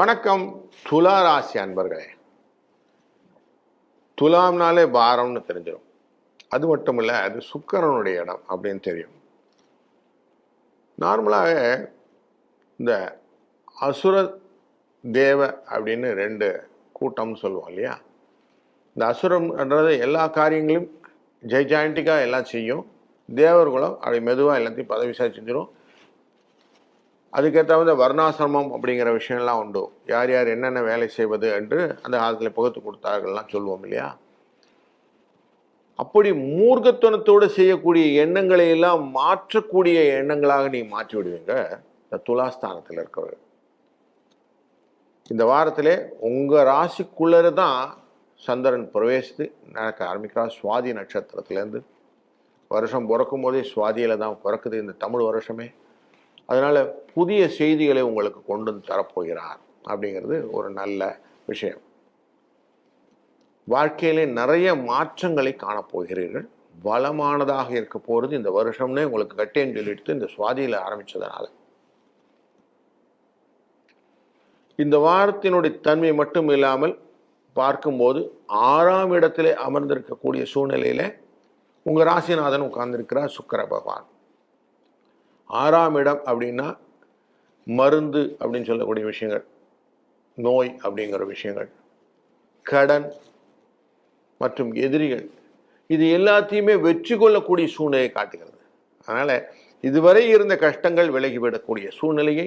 வணக்கம். துலா ராசி அன்பர்களே. துலாம்னாலே பாரம்னு தெரிஞ்சிடும் அது மட்டும் இல்லை அது சுக்கரனுடைய இடம் அப்படின்னு தெரியும். நார்மலாகவே இந்த அசுர தேவ அப்படின்னு ரெண்டு கூட்டம்னு சொல்லுவோம் இல்லையா? இந்த அசுரம்ன்றது எல்லா காரியங்களையும் ஜெய்ஜாயிண்டிக்காக எல்லாம் செய்யும். தேவர்குலம் அப்படி மெதுவாக எல்லாத்தையும் பதவி செஞ்சிடும் அதுக்கேற்ற வந்து வர்ணாசிரமம் அப்படிங்கிற விஷயம்லாம் உண்டு. யார் யார் என்னென்ன வேலை செய்வது என்று அந்த காலத்தில் புகுத்து கொடுத்தார்கள்லாம் சொல்லுவோம் இல்லையா? அப்படி மூர்க்கத்தனத்தோடு செய்யக்கூடிய எண்ணங்களை எல்லாம் மாற்றக்கூடிய எண்ணங்களாக நீ மாற்றி விடுவீங்க. இந்த துலாஸ்தானத்தில் இருக்கிறவர் இந்த வாரத்திலே உங்கள் ராசிக்குள்ளே தான் சந்திரன் பிரவேசித்து நடக்க ஆரம்பிக்கிறார். சுவாதி நட்சத்திரத்துலேருந்து வருஷம் பிறக்கும் போதே சுவாதியில் தான் பிறக்குது இந்த தமிழ் வருஷமே. அதனால் புதிய செய்திகளை உங்களுக்கு கொண்டு வந்து தரப்போகிறார் அப்படிங்கிறது ஒரு நல்ல விஷயம். வாழ்க்கையிலே நிறைய மாற்றங்களை காணப்போகிறீர்கள். வளமானதாக இருக்க போகிறது இந்த வருஷம்னே உங்களுக்கு கட்டேன்னு சொல்லிட்டு இந்த சுவாதியில் ஆரம்பித்ததுனால இந்த வாரத்தினுடைய தன்மை மட்டும் இல்லாமல் பார்க்கும்போது ஆறாம் இடத்திலே அமர்ந்திருக்கக்கூடிய சூழ்நிலையில் உங்கள் ராசிநாதன் உட்கார்ந்திருக்கிறார் சுக்கர பகவான். ஆறாம் இடம் அப்படின்னா மருந்து அப்படின்னு சொல்லக்கூடிய விஷயங்கள் நோய் அப்படிங்கிற விஷயங்கள் கடன் மற்றும் எதிரிகள். இது எல்லாத்தையுமே வெற்றி கொள்ளக்கூடிய சூழ்நிலையை காட்டுகிறது. அதனால் இதுவரை இருந்த கஷ்டங்கள் விலகிவிடக்கூடிய சூழ்நிலையை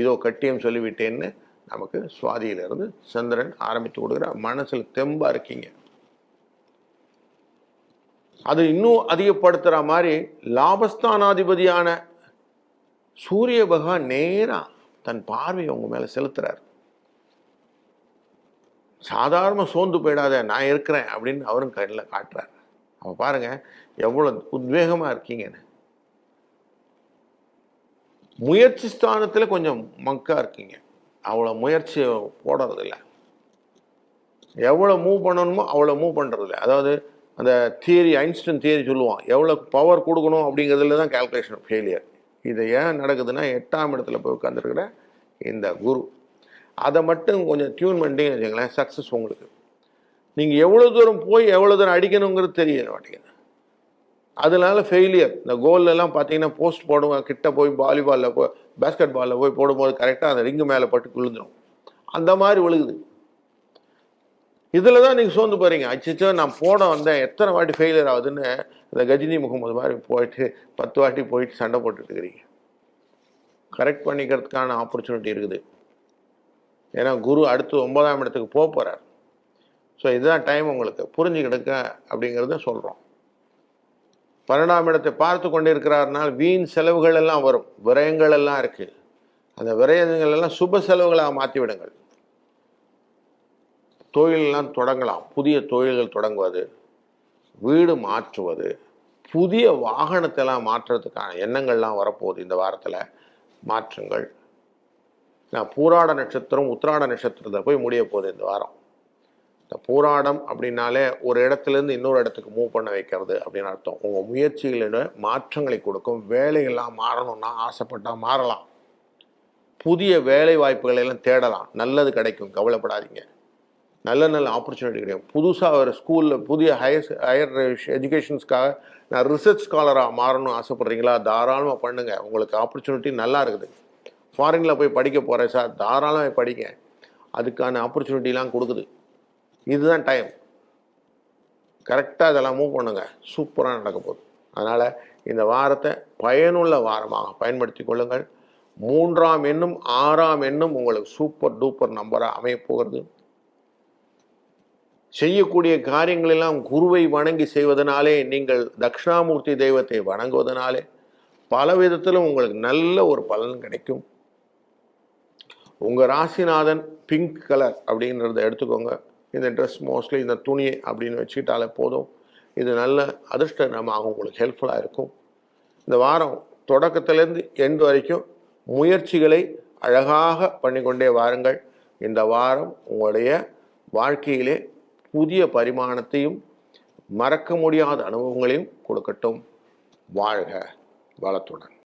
இதோ கட்டியம் சொல்லிவிட்டேன்னு நமக்கு சுவாதியிலிருந்து சந்திரன் ஆரம்பித்து கொடுக்குற மனசில் தெம்பாக இருக்கீங்க. அது இன்னும் அதிகப்படுத்துகிற மாதிரி லாபஸ்தானாதிபதியான சூரிய பகவான் நேராக தன் பார்வையை உங்கள் மேலே செலுத்துறார். சாதாரண சோர்ந்து போயிடாத நான் இருக்கிறேன் அப்படின்னு அவரும் கண்ணில் காட்டுறார். அப்போ பாருங்க எவ்வளோ உத்வேகமாக இருக்கீங்கன்னு. முயற்சி ஸ்தானத்தில் கொஞ்சம் மக்காக இருக்கீங்க. அவ்வளோ முயற்சி போடுறதில்ல. எவ்வளோ மூவ் பண்ணணுமோ அவ்வளோ மூவ் பண்ணுறதில்ல அதாவது அந்த தியரி ஐன்ஸ்டன் தியரி சொல்லுவான் எவ்வளோ பவர் கொடுக்கணும் அப்படிங்கிறதுல தான் கால்குலேஷன் ஃபெயிலியர் இது ஏன் நடக்குதுன்னா எட்டாம் இடத்துல போய் உட்காந்துருக்கிற இந்த குரு. அதை மட்டும் கொஞ்சம் டியூன் பண்ணிட்டீங்கன்னு வச்சுங்களேன் சக்ஸஸ் உங்களுக்கு. நீங்கள் எவ்வளோ தூரம் போய் எவ்வளோ தூரம் அடிக்கணுங்கிறது தெரிய மாட்டேங்குது அதனால ஃபெயிலியர் இந்த கோல்லெல்லாம் பார்த்தீங்கன்னா போஸ்ட் போடுவாங்க கிட்ட போய் வாலிபாலில் போய் பேஸ்கெட் பாலில் போய் போடும்போது கரெக்டாக அந்த ரிங்கு மேலே பட்டு விழுந்துடும் அந்த மாதிரி விழுகுது. இதில் தான் நீங்கள் சோர்ந்து போகிறீங்க அச்சச்சோ நான் போட வந்தேன். எத்தனை வாட்டி ஃபெயிலியர் ஆகுதுன்னு இந்த கஜினி முகமது மாதிரி போயிட்டு பத்து வாட்டி போயிட்டு சண்டை போட்டுட்டு இருக்கிறீங்க. கரெக்ட் பண்ணிக்கிறதுக்கான ஆப்பர்ச்சுனிட்டி இருக்குது. ஏன்னா குரு அடுத்து ஒன்பதாம் இடத்துக்கு போக போகிறார் ஸோ இதுதான் டைம் உங்களுக்கு. புரிஞ்சுக்கிடுக்க அப்படிங்கிறத சொல்கிறோம் பன்னெண்டாம் இடத்தை பார்த்து கொண்டு இருக்கிறார்னால் வீண் செலவுகள் எல்லாம் வரும். விரயங்கள் எல்லாம் இருக்குது அந்த விரயங்கள் எல்லாம் சுப செலவுகளாக மாற்றி விடுங்கள் தொழிலெல்லாம் தொடங்கலாம். புதிய தொழில்கள் தொடங்குவது வீடு மாற்றுவது புதிய வாகனத்தெல்லாம் மாற்றுறதுக்கான எண்ணங்கள்லாம் வரப்போகுது இந்த வாரத்தில். மாற்றங்கள். நான் பூராட நட்சத்திரம் உத்திராட நட்சத்திரத்தை போய் முடிய போகுது இந்த வாரம். இந்த பூராடம் அப்படின்னாலே ஒரு இடத்துலேருந்து இன்னொரு இடத்துக்கு மூவ் பண்ண வைக்கிறது அப்படின்னு அர்த்தம். உங்கள் முயற்சிகளிட மாற்றங்களை கொடுக்கும். வேலைகள்லாம் மாறணும்னா ஆசைப்பட்டால் மாறலாம். புதிய வேலை வாய்ப்புகளை எல்லாம் தேடலாம். நல்லது கிடைக்கும். கவலைப்படாதீங்க. நல்ல நல்ல ஆப்பர்ச்சுனிட்டி கிடைக்கும். புதுசாக ஒரு ஸ்கூலில் புதிய ஹையர் ஹையர் எஜுகேஷன்ஸ்க்காக நான் ரிசர்ச் ஸ்காலராக மாறணும்னு ஆசைப்பட்றீங்களா? தாராளமாக பண்ணுங்கள் உங்களுக்கு ஆப்பர்ச்சுனிட்டி நல்லா இருக்குது. ஃபாரினில் போய் படிக்க போகிறேன் சார் தாராளமாக படிங்க. அதுக்கான ஆப்பர்ச்சுனிட்டிலாம் கொடுக்குது. இதுதான் டைம் கரெக்டாக இதெல்லாம் மூவ் பண்ணுங்கள் சூப்பராக நடக்க போகுது. அதனால் இந்த வாரத்தை பயனுள்ள வாரமாக பயன்படுத்தி கொள்ளுங்கள். மூன்றாம் எண்ணும் ஆறாம் எண்ணும் உங்களுக்கு சூப்பர் டூப்பர் நம்பராக அமைய போகிறது. செய்யக்கூடிய காரியங்களெல்லாம் குருவை வணங்கி செய்வதனாலே நீங்கள் தக்ஷணாமூர்த்தி தெய்வத்தை வணங்குவதனாலே பல விதத்திலும் உங்களுக்கு நல்ல ஒரு பலன் கிடைக்கும். உங்கள் ராசிநாதன் பிங்க் கலர் அப்படின்றத எடுத்துக்கோங்க. இந்த ட்ரெஸ் மோஸ்ட்லி இந்த துணி அப்படின்னு வச்சுக்கிட்டாலே போதும். இது நல்ல அதிர்ஷ்டமாக உங்களுக்கு ஹெல்ப்ஃபுல்லாக இருக்கும். இந்த வாரம் தொடக்கத்திலேருந்து எண்டு வரைக்கும் முயற்சிகளை அழகாக பண்ணிக்கொண்டே வாருங்கள். இந்த வாரம் உங்களுடைய வாழ்க்கையிலே புதிய பரிமாணத்தையும் மறக்க முடியாத அனுபவங்களையும் கொடுக்கட்டும். வாழ்க வளத்துடன்.